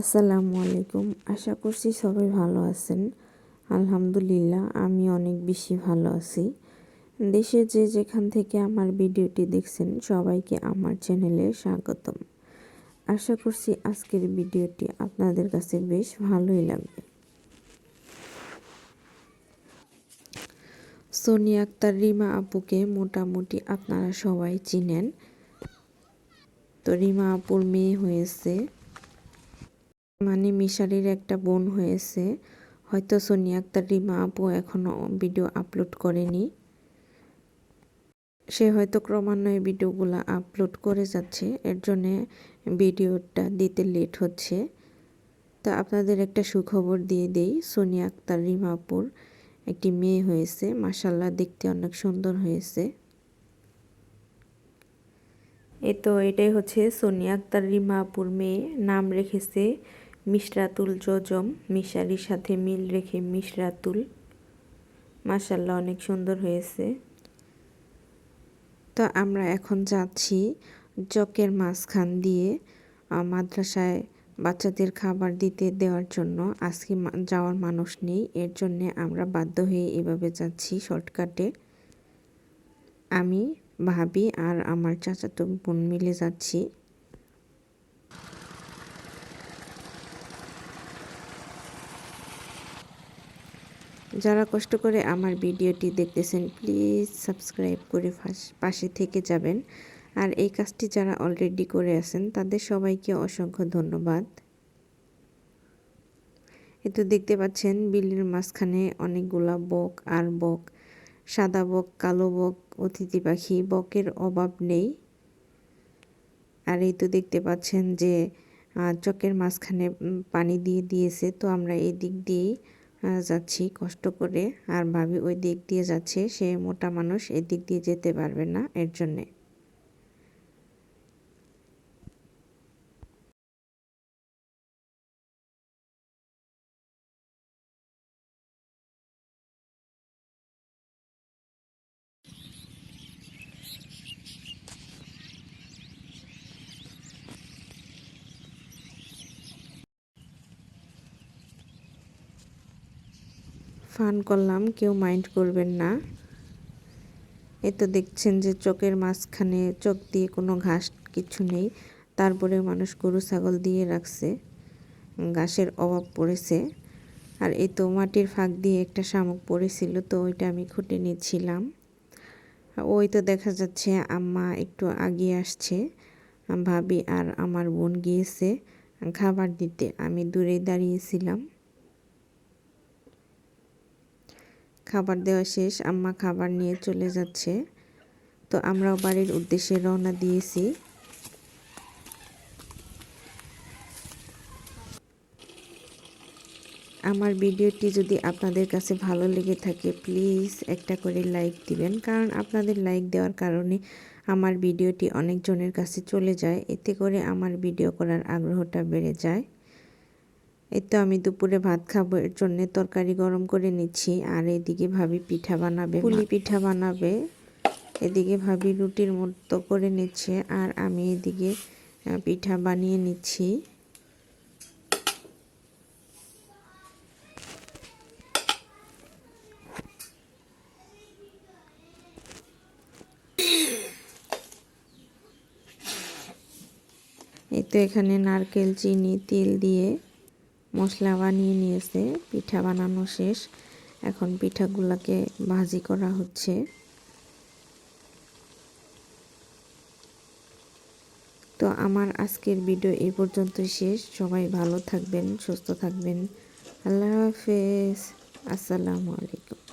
আসসালামু আলাইকুম। আশা করছি সবাই ভালো আছেন। আলহামদুলিল্লাহ, আমি অনেক বেশি ভালো আছি। দেশে যে যেখান থেকে আমার ভিডিওটি দেখছেন, সবাইকে আমার চ্যানেলে স্বাগতম। আশা করছি আজকের ভিডিওটি আপনাদের কাছে বেশ ভালোই লাগবে। সোনিয়া আক্তার, রিমা আপুকে মোটামুটি আপনারা সবাই চিনেন। তো রিমা আপুর মেয়ে হয়েছে। মানে মিশারির একটা বোন হয়েছে। হয়তো সোনিয়া আক্তার রিমা আপু এখনও ভিডিও আপলোড করেনি। সে হয়তো ক্রমান্বয়ে ভিডিওগুলো আপলোড করে যাচ্ছে। এর জন্যে ভিডিওটা দিতে লেট হচ্ছে। তো আপনাদের একটা সুখবর দিয়ে দেই। সোনিয়া আক্তার রিমাপুর একটি মেয়ে হয়েছে। মাসাল্লাহ দেখতে অনেক সুন্দর হয়েছে। এ তো এটাই হচ্ছে সোনিয়া আক্তার রিমা আপুর মেয়ে। নাম রেখেছে মিশরাতুল জজম, মিশারির সাথে মিল রেখে মিশরাতুল। মাসাল্লাহ অনেক সুন্দর হয়েছে। তো আমরা এখন যাচ্ছি জকের মাঝখান দিয়ে মাদ্রাসায় বাচ্চাদের খাবার দিতে দেওয়ার জন্য। আজকে যাওয়ার মানুষ নেই, এর জন্যে আমরা বাধ্য হয়ে এভাবে যাচ্ছি শর্টকাটে। আমি, ভাবি আর আমার চাচাতো বোন মিলে যাচ্ছি। যারা কষ্ট করে আমার ভিডিওটি দেখতেছেন, প্লিজ সাবস্ক্রাইব করে পাশে থেকে যাবেন। আর এই কাজটি যারা অলরেডি করে আছেন, তাদের সবাইকে অসংখ্য ধন্যবাদ। এ তো দেখতে পাচ্ছেন, বিলের মাঝখানে অনেকগুলা বক আর বক। সাদা বক, কালো বক, অতিথি পাখি, বকের অভাব নেই। আর এই তো দেখতে পাচ্ছেন যে চকের মাঝখানে পানি দিয়ে দিয়েছে, তো আমরা এই দিক দিয়েই যাচ্ছি কষ্ট করে। আর ভাবি ওই দিক দিয়ে যাচ্ছে, সে মোটা মানুষ, এদিক দিয়ে যেতে পারবে না এর জন্যে। ফান করলাম, কেউ মাইন্ড করবেন না। এ তো দেখছেন যে চোখের মাঝখানে চোখ দিয়ে কোনো ঘাস কিছু নেই তারপরে মানুষ গরু, ছাগল দিয়ে রাখছে, ঘাসের অভাব পড়েছে। আর এই তো মাটির ফাঁক দিয়ে একটা শামুক পড়েছিল, তো ওইটা আমি খুঁটে নিচ্ছিলাম। ওই তো দেখা যাচ্ছে আম্মা একটু আগিয়ে আসছে, ভাবি আর আমার বোন গিয়েছে খাবার দিতে, আমি দূরে দাঁড়িয়েছিলাম। খাবার দেওয়া শেষ, আম্মা খাবার নিয়ে চলে যাচ্ছে। তো আমরাও বাড়ির উদ্দেশ্যে রওনা দিয়েছি। আমার ভিডিওটি যদি আপনাদের কাছে ভালো লেগে থাকে, প্লিজ একটা করে লাইক দিবেন। কারণ আপনাদের লাইক দেওয়ার কারণে আমার ভিডিওটি অনেকজনের কাছে চলে যায়। এতে করে আমার ভিডিও করার আগ্রহটা বেড়ে যায়। এই তো আমি দুপুরে ভাত খাব এর জন্য তরকারি গরম করে নিচ্ছি। আর এদিকে ভাবি পিঠা বানাবে পুলি পিঠা বানাবে। এদিকে ভাবি রুটির মতো করে নিচ্ছে আর আমি এদিকে পিঠা বানিয়ে নিচ্ছি। এই তো এখানে নারকেল চিনি তিল দিয়ে মশলা বানিয়ে নিয়েছে, পিঠা বানানো শেষ। এখন পিঠাগুলোকে ভাজি করা হচ্ছে। তো আমার আজকের ভিডিও এই পর্যন্তই শেষ। সবাই ভালো থাকবেন, সুস্থ থাকবেন। আল্লাহ হাফেজ। আসসালামু আলাইকুম।